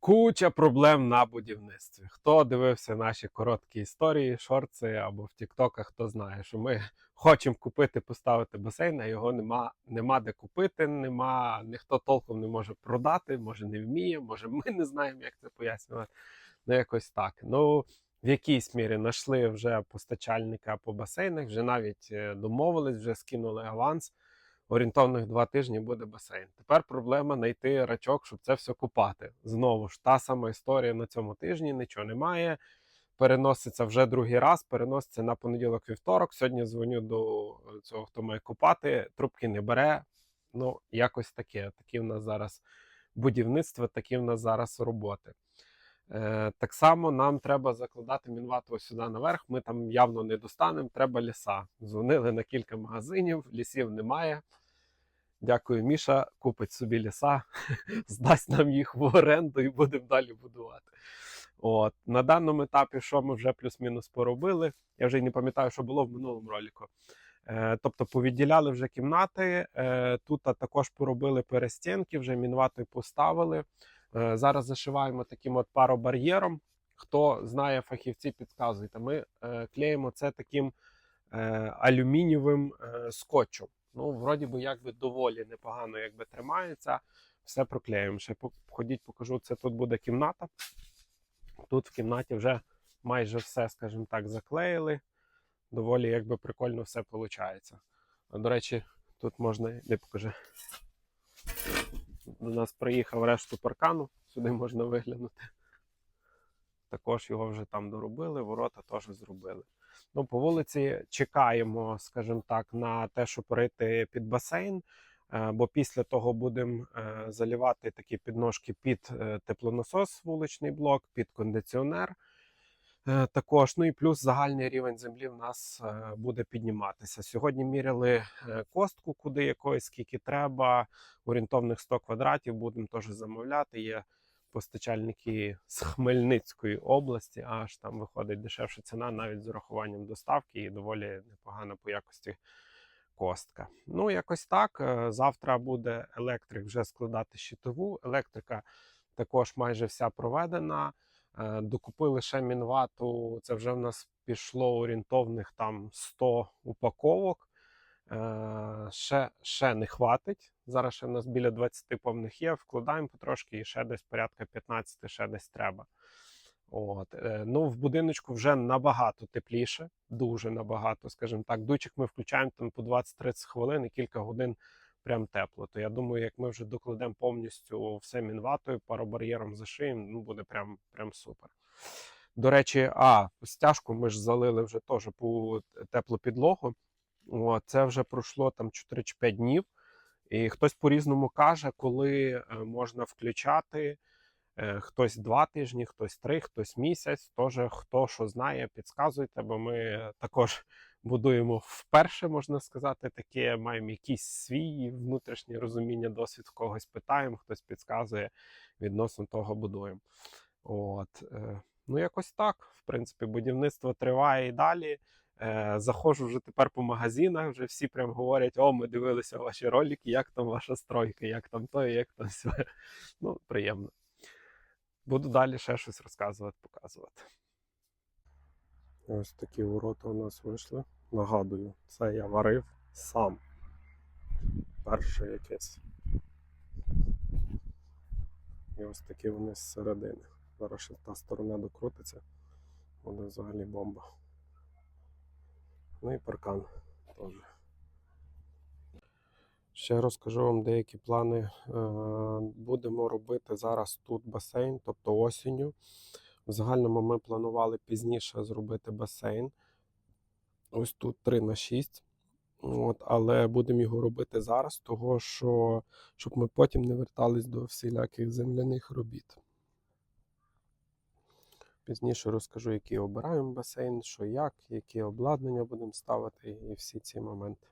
Куча проблем на будівництві. Хто дивився наші короткі історії, шорти або в Тіктоках, хто знає, що ми хочемо купити, поставити басейн, а його нема, нема де купити, нема, ніхто толком не може продати, може не вміє, може ми не знаємо, як це пояснювати. Ну, якось так. Ну, в якійсь мірі знайшли вже постачальника по басейнах, вже навіть е, домовились, вже скинули аванс. Орієнтовних два тижні буде басейн. Тепер проблема знайти рачок, щоб це все купати. Знову ж та сама історія на цьому тижні, нічого немає. Переноситься вже другий раз, переноситься на понеділок вівторок. Сьогодні дзвоню до цього, хто має купати, трубки не бере. Ну, якось таке. Такі в нас зараз будівництво, такі в нас зараз роботи. Е, так само нам треба закладати мінвату сюди наверх. Ми там явно не достанемо, треба ліса. Дзвонили на кілька магазинів, лісів немає. Дякую, Міша. Купить собі ліса, здасть нам їх в оренду і будемо далі будувати. От. На даному етапі, що ми вже плюс-мінус поробили, я вже й не пам'ятаю, що було в минулому ролику. Е, тобто повідділяли вже кімнати, е, тут також поробили перестінки, вже мінватою поставили. Е, Зараз зашиваємо таким от паробар'єром. Хто знає фахівці, підказуйте. Ми е, клеїмо це таким е, алюмінієвим е, скотчем. Ну, вроді би, якби доволі непогано якби тримається. Все проклеїмо. Ще ходіть, покажу. Це тут буде кімната. Тут в кімнаті вже майже все, скажімо так, заклеїли. Доволі якби прикольно все виходить. До речі, тут можна не покажи. До нас приїхав решту паркану, сюди можна виглянути. Також його вже там доробили, ворота теж зробили. Ну, по вулиці чекаємо, скажімо так, на те, щоб перейти під басейн. е, Бо після того будемо е, залівати такі підножки під е, теплонасос, вуличний блок, під кондиціонер. Також, ну і плюс загальний рівень землі в нас буде підніматися. Сьогодні міряли костку, куди якої, скільки треба. Орієнтовних 100 квадратів будемо теж замовляти. Є постачальники з Хмельницької області, аж там виходить дешевша ціна, навіть з урахуванням доставки, і доволі непогана по якості костка. Ну, якось так. Е, Завтра буде електрик вже складати щитову. Електрика також майже вся проведена. Е, Докупили ще мінвату. Це вже в нас пішло орієнтовних там 100 упаковок. Е, Ще, ще не хватить. Зараз ще в нас біля 20 повних є. Вкладаємо потрошки і ще десь порядка 15 ще десь треба. От. е, Ну, в будиночку вже набагато тепліше, дуже набагато, скажімо так. Дучик ми включаємо там по 20-30 хвилин і кілька годин прям тепло. То я думаю, як ми вже докладемо повністю все мінватою, паробар'єром зашиємо, ну буде прям, прям супер. До речі, а стяжку ми ж залили вже теж по теплу підлогу. О, це вже пройшло там 4 чи 5 днів. І хтось по-різному каже, коли е, можна включати. Е, Хтось два тижні, хтось три, хтось місяць. Тож хто що знає, підказуйте, бо ми також будуємо вперше, можна сказати, таке. Маємо якийсь свій внутрішнє розуміння, досвід когось питаємо, хтось підказує відносно того будуємо. От. е, Ну, якось так. В принципі, будівництво триває і далі. Е, Заходжу вже тепер по магазинах, вже всі прям говорять: о, ми дивилися ваші ролики, як там ваша стройка, як там то, як там все. Ну, приємно. Буду далі ще щось розказувати, показувати. Ось такі ворота у нас вийшли. Нагадую, це я варив сам. Перше якесь. І ось такі вони зсередини. Зараз ще та сторона докрутиться. Буде взагалі бомба. Ну і паркан теж. Ще розкажу вам деякі плани. Е, Будемо робити зараз тут басейн, тобто осінню. В загальному ми планували пізніше зробити басейн. Ось тут 3 на 6. От, але будемо його робити зараз, того що щоб ми потім не вертались до всіляких земляних робіт. Пізніше розкажу, який обираємо басейн, що як, які обладнання будемо ставити і всі ці моменти.